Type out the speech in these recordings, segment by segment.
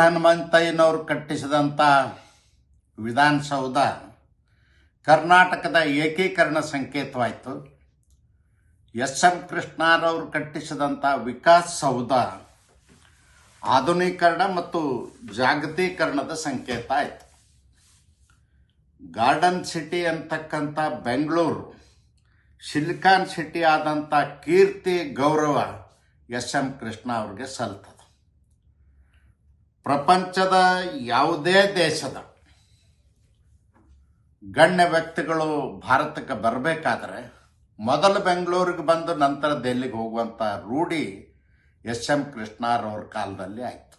ಹನುಮಂತಯ್ಯನವರು ಕಟ್ಟಿಸಿದಂಥ ವಿಧಾನಸೌಧ ಕರ್ನಾಟಕದ ಏಕೀಕರಣ ಸಂಕೇತವಾಯಿತು. ಎಸ್ ಎಂ ಕೃಷ್ಣರವರು ಕಟ್ಟಿಸಿದಂಥ ವಿಕಾಸ್ ಸೌಧ ಆಧುನೀಕರಣ ಮತ್ತು ಜಾಗತೀಕರಣದ ಸಂಕೇತ ಆಯಿತು. ಗಾರ್ಡನ್ ಸಿಟಿ ಅಂತಕ್ಕಂಥ ಬೆಂಗಳೂರು, ಸಿಲಿಕಾನ್ ಸಿಟಿ ಆದಂಥ ಕೀರ್ತಿ ಗೌರವ ಎಸ್ ಎಂ ಕೃಷ್ಣ ಅವ್ರಿಗೆ ಸಲ್ತದ. ಪ್ರಪಂಚದ ಯಾವುದೇ ದೇಶದ ಗಣ್ಯ ವ್ಯಕ್ತಿಗಳು ಭಾರತಕ್ಕೆ ಬರಬೇಕಾದ್ರೆ ಮೊದಲು ಬೆಂಗಳೂರಿಗೆ ಬಂದು ನಂತರ ದೆಹಲಿಗೆ ಹೋಗುವಂಥ ರೂಢಿ ಎಸ್ ಎಂ ಕೃಷ್ಣರವ್ರ ಕಾಲದಲ್ಲಿ ಆಯಿತು.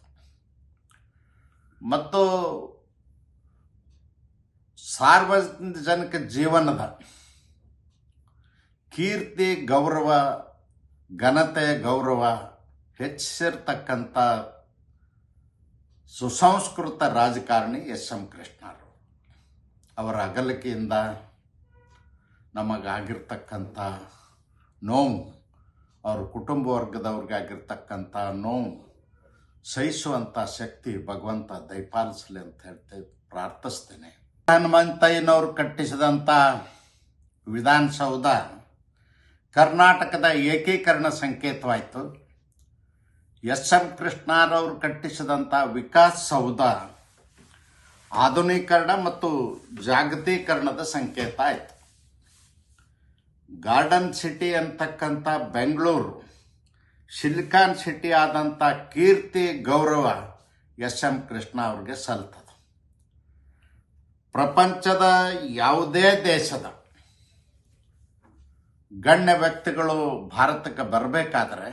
ಮತ್ತು ಸಾರ್ವಜನಿಕ ಜೀವನದ ಕೀರ್ತಿ, ಗೌರವ, ಘನತೆ, ಗೌರವ ಹೆಚ್ಚಿರ್ತಕ್ಕಂಥ ಸುಸಂಸ್ಕೃತ ರಾಜಕಾರಣಿ ಎಸ್ ಎಂ ಕೃಷ್ಣರು ಅವರ ಅಗಲಿಕೆಯಿಂದ ನಮಗಾಗಿರ್ತಕ್ಕಂಥ ನೋವು, ಅವ್ರ ಕುಟುಂಬ ವರ್ಗದವ್ರಿಗಾಗಿರ್ತಕ್ಕಂಥ ನೋವು ಸಹಿಸುವಂಥ ಶಕ್ತಿ ಭಗವಂತ ದಯಪಾಲಿಸಲಿ ಅಂತ ಹೇಳ್ತೇವೆ ಪ್ರಾರ್ಥಿಸ್ತೇನೆ. ಹನುಮಂತಯ್ಯನವರು ಕಟ್ಟಿಸಿದಂಥ ವಿಧಾನಸೌಧ ಕರ್ನಾಟಕದ ಏಕೀಕರಣ ಸಂಕೇತವಾಯಿತು. ಎಸ್ ಎಂ ಕೃಷ್ಣರವರು ಕಟ್ಟಿಸಿದಂಥ ವಿಕಾಸ್ ಸೌಧ ಆಧುನೀಕರಣ ಮತ್ತು ಜಾಗತೀಕರಣದ ಸಂಕೇತ ಆಯಿತು. ಗಾರ್ಡನ್ ಸಿಟಿ ಅಂತಕ್ಕಂಥ ಬೆಂಗಳೂರು, ಸಿಲಿಕಾನ್ ಸಿಟಿ ಆದಂಥ ಕೀರ್ತಿ ಗೌರವ ಎಸ್ ಎಂ ಕೃಷ್ಣ ಅವ್ರಿಗೆ ಸಲ್ತದ. ಪ್ರಪಂಚದ ಯಾವುದೇ ದೇಶದ ಗಣ್ಯ ವ್ಯಕ್ತಿಗಳು ಭಾರತಕ್ಕೆ ಬರಬೇಕಾದ್ರೆ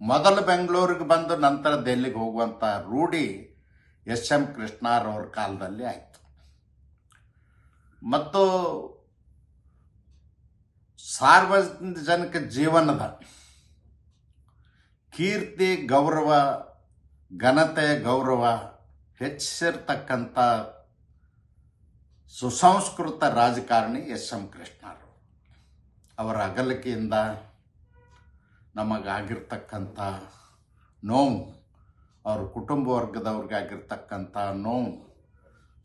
ಮೊದಲು ಬೆಂಗಳೂರಿಗೆ ಬಂದು ನಂತರ ದೆಹಲಿಗೆ ಹೋಗುವಂಥ ರೂಢಿ ಎಸ್ ಎಂ ಕೃಷ್ಣರವ್ರ ಕಾಲದಲ್ಲಿ ಆಯಿತು. ಮತ್ತು ಸಾರ್ವಜನಿಕ ಜೀವನದ ಕೀರ್ತಿ, ಗೌರವ, ಘನತೆ, ಗೌರವ ಹೆಚ್ಚಿರ್ತಕ್ಕಂಥ ಸುಸಂಸ್ಕೃತ ರಾಜಕಾರಣಿ ಎಸ್ ಎಂ ಕೃಷ್ಣರು ಅವರ ಅಗಲಿಕೆಯಿಂದ ನಮಗಾಗಿರ್ತಕ್ಕಂಥ ನೋವು, ಅವ್ರ ಕುಟುಂಬ ವರ್ಗದವ್ರಿಗಾಗಿರ್ತಕ್ಕಂಥ ನೋವು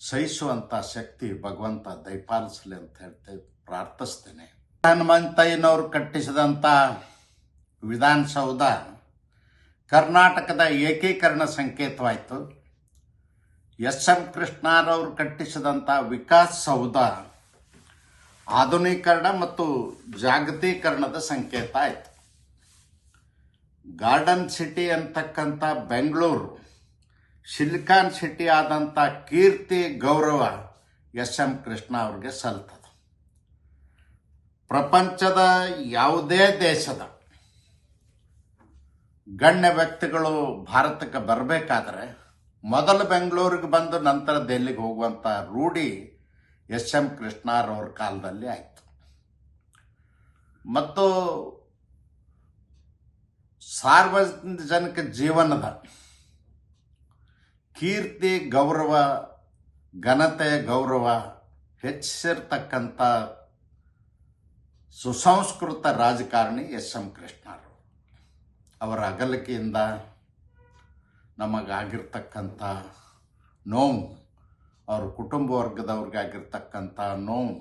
ಸಹಿಸುವಂಥ ಶಕ್ತಿ ಭಗವಂತ ದಯಪಾಲಿಸಲಿ ಅಂತ ಹೇಳ್ತೇವೆ ಪ್ರಾರ್ಥಿಸ್ತೇನೆ. ಹನುಮಂತಯ್ಯನವರು ಕಟ್ಟಿಸಿದಂಥ ವಿಧಾನಸೌಧ ಕರ್ನಾಟಕದ ಏಕೀಕರಣ ಸಂಕೇತವಾಯಿತು. ಎಸ್ ಎಂ ಕೃಷ್ಣರವರು ಕಟ್ಟಿಸಿದಂಥ ವಿಕಾಸ್ ಸೌಧ ಆಧುನೀಕರಣ ಮತ್ತು ಜಾಗತೀಕರಣದ ಸಂಕೇತ ಆಯಿತು. ಗಾರ್ಡನ್ ಸಿಟಿ ಅಂತಕ್ಕಂಥ ಬೆಂಗಳೂರು, ಸಿಲಿಕಾನ್ ಸಿಟಿ ಆದಂಥ ಕೀರ್ತಿ ಗೌರವ ಎಸ್ ಎಂ ಕೃಷ್ಣ ಅವ್ರಿಗೆ ಸಲ್ತದ. ಪ್ರಪಂಚದ ಯಾವುದೇ ದೇಶದ ಗಣ್ಯ ವ್ಯಕ್ತಿಗಳು ಭಾರತಕ್ಕೆ ಬರಬೇಕಾದ್ರೆ ಮೊದಲು ಬೆಂಗಳೂರಿಗೆ ಬಂದು ನಂತರ ದೆಹಲಿಗೆ ಹೋಗುವಂಥ ರೂಢಿ ಎಸ್ ಎಂ ಕೃಷ್ಣರವ್ರ ಕಾಲದಲ್ಲಿ ಆಯಿತು. ಮತ್ತು ಸಾರ್ವಜನಿಕ ಜೀವನದ ಕೀರ್ತಿ, ಗೌರವ, ಘನತೆ, ಗೌರವ ಹೆಚ್ಚಿಸಿರ್ತಕ್ಕಂಥ ಸುಸಂಸ್ಕೃತ ರಾಜಕಾರಣಿ ಎಸ್ ಎಂ ಕೃಷ್ಣರು ಅವರ ಅಗಲಿಕೆಯಿಂದ ನಮಗಾಗಿರ್ತಕ್ಕಂಥ ನೋವು, ಅವ್ರ ಕುಟುಂಬ ವರ್ಗದವ್ರಿಗಾಗಿರ್ತಕ್ಕಂಥ ನೋವು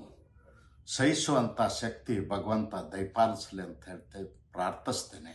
ಸಹಿಸುವಂಥ ಶಕ್ತಿ ಭಗವಂತ ದಯಪಾಲಿಸಲಿ ಅಂತ ಹೇಳ್ತೇವೆ ಪ್ರಾರ್ಥಿಸ್ತೇನೆ.